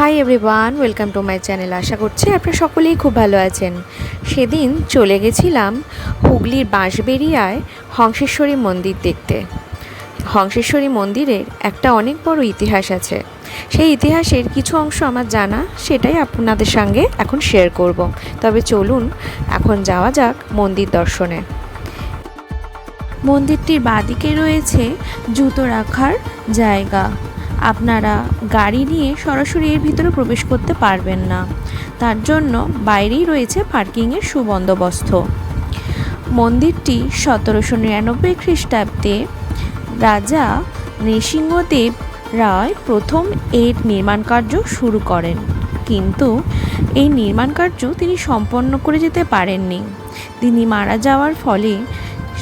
Hi everyone welcome to my channel আশা করছি আপনারা সকলেই খুব ভালো আছেন। সেদিন চলে গেছিলাম হুগলির বাঁশবেরিয়ায় হংসেশ্বরী মন্দির দেখতে। হংসেশ্বরী মন্দিরের একটা অনেক বড় ইতিহাস আছে। সেই ইতিহাসের কিছু অংশ আমার জানা, সেটাই আপনাদের সঙ্গে এখন শেয়ার করব। তবে চলুন, এখন যাওয়া যাক মন্দির দর্শনে। মন্দিরটির বাদিকে রয়েছে জুতো রাখার জায়গা। আপনারা গাড়ি নিয়ে সরাসরি এর ভিতরে প্রবেশ করতে পারবেন না। তার জন্য বাইরেই রয়েছে পার্কিংয়ের সুবন্দোবস্ত। মন্দিরটি সতেরোশো নিরানব্বই খ্রিস্টাব্দে রাজা নৃসিংহদেব রায় প্রথম এর নির্মাণ কার্য শুরু করেন। কিন্তু এই নির্মাণ কার্য তিনি সম্পন্ন করে যেতে পারেননি। তিনি মারা যাওয়ার ফলে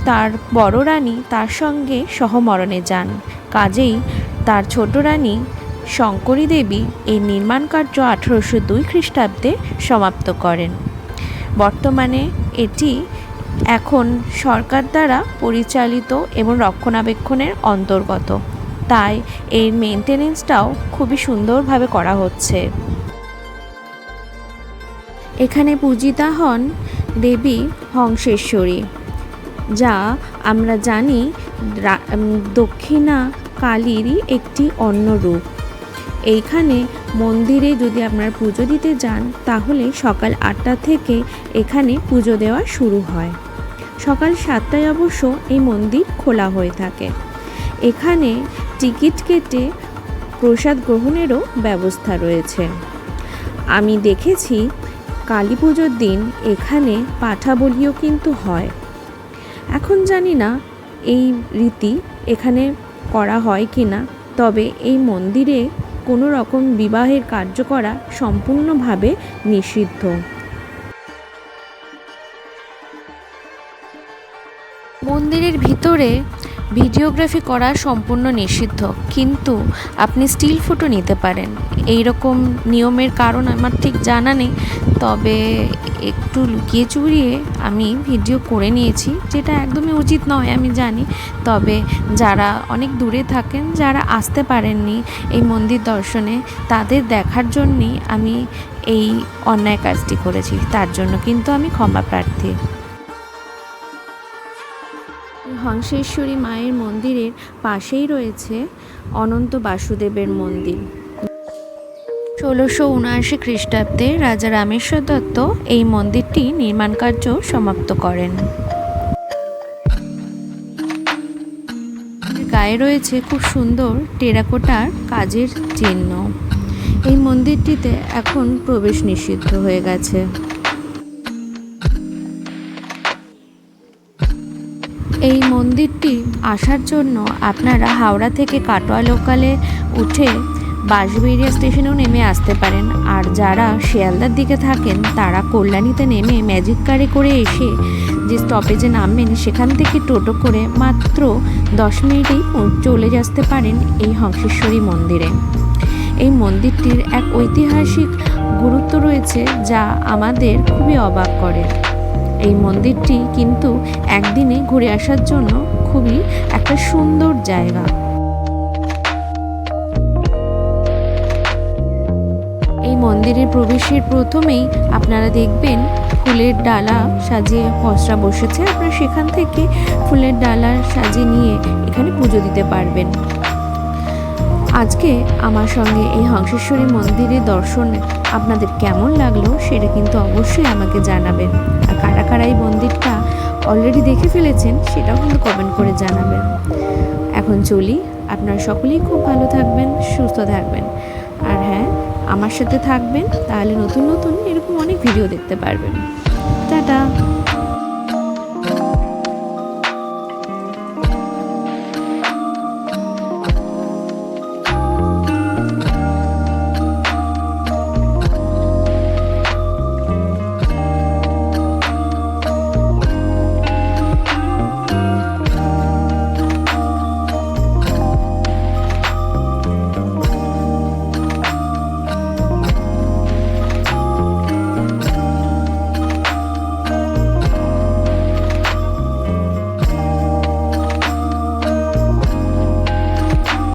তার বড় রানী তার সঙ্গে সহমরণে যান। কাজেই তার ছোট রানী শঙ্করী দেবী এই নির্মাণ কার্য আঠারোশো দুই খ্রিস্টাব্দে সমাপ্ত করেন। বর্তমানে এটি এখন সরকার দ্বারা পরিচালিত এবং রক্ষণাবেক্ষণের অন্তর্গত। তাই এর মেনটেনেন্সটাও খুবই সুন্দরভাবে করা হচ্ছে। এখানে পূজিতা হন দেবী হংসেশ্বরী, যা আমরা জানি দক্ষিণা কালীরই একটি অন্য রূপ। এইখানে মন্দিরে যদি আপনারা পুজো দিতে যান, তাহলে সকাল আটটা থেকে এখানে পুজো দেওয়া শুরু হয়। সকাল সাতটায় অবশ্য এই মন্দির খোলা হয়ে থাকে। এখানে টিকিট কেটে প্রসাদ গ্রহণেরও ব্যবস্থা রয়েছে। আমি দেখেছি কালী পুজোর দিন এখানে পাঠা বলিও কিন্তু হয়। এখন জানি না এই রীতি এখানে করা হয় কি না, তবে এই মন্দিরে কোনো রকম বিবাহের কার্য করা সম্পূর্ণভাবে নিষিদ্ধ। মন্দিরের ভিতরে ভিডিওগ্রাফি করা সম্পূর্ণ নিষিদ্ধ। কিন্তু আপনি স্টিল ফটো নিতে পারেন। এই রকম নিয়মের কারণ আমার ঠিক জানা নেই। তবে একটু লুকিয়ে চুরিয়ে আমি ভিডিও করে নিয়েছি, যেটা একদমই উচিত নয়, আমি জানি। তবে যারা অনেক দূরে থাকেন, যারা আসতে পারেননি এই মন্দির দর্শনে, তাদের দেখার জন্যই আমি এই অন্যায় কাজটি করেছি। তার জন্য কিন্তু আমি ক্ষমা প্রার্থী। হংসেশ্বরী মায়ের মন্দিরের পাশেই রয়েছে অনন্ত বাসুদেবের মন্দির। ষোলোশো উনআশি খ্রিস্টাব্দে রাজা রামেশ্বর দত্ত এই মন্দিরটি নির্মাণ কার্য সমাপ্ত করেন। গায়ে রয়েছে খুব সুন্দর টেরাকোটার কাজের চিহ্ন। এই মন্দিরটিতে এখন প্রবেশ নিষিদ্ধ হয়ে গেছে। এই মন্দিরটি আসার জন্য আপনারা হাওড়া থেকে কাটোয়া লোকালে উঠে বাঁশবেড়িয়া স্টেশনেও নেমে আসতে পারেন। আর যারা শিয়ালদার দিকে থাকেন, তারা কল্যাণীতে নেমে ম্যাজিক কারে করে এসে যে স্টপেজে নামবেন, সেখান থেকে টোটো করে মাত্র দশ মিনিটেই চলে আসতে পারেন এই হংসেশ্বরী মন্দিরে। এই মন্দিরটির এক ঐতিহাসিক গুরুত্ব রয়েছে, যা আমাদের খুবই অবাক করে। এই মন্দিরটি কিন্তু একদিনে ঘুরে আসার জন্য খুবই একটা সুন্দর জায়গা। এই মন্দিরের প্রবেশের প্রথমেই আপনারা দেখবেন ফুলের ডালা সাজিয়ে পসরা বসেছে। আপনারা সেখান থেকে ফুলের ডালা সাজিয়ে নিয়ে এখানে পুজো দিতে পারবেন। আজকে আমার সঙ্গে এই হংসেশ্বরী মন্দিরে দর্শন আপনাদের কেমন লাগল সেটা কিন্তু অবশ্যই আমাকে জানাবেন। আর কারা কারা এই মন্দিরটা অলরেডি দেখে ফেলেছেন সেটাও কিন্তু কমেন্ট করে জানাবেন। এখন চলি, আপনারা সকলেই খুব ভালো থাকবেন, সুস্থ থাকবেন। আর হ্যাঁ আমার সাথে থাকবেন, তাহলে নতুন নতুন এরকম অনেক ভিডিও দেখতে পারবেন। টাটা!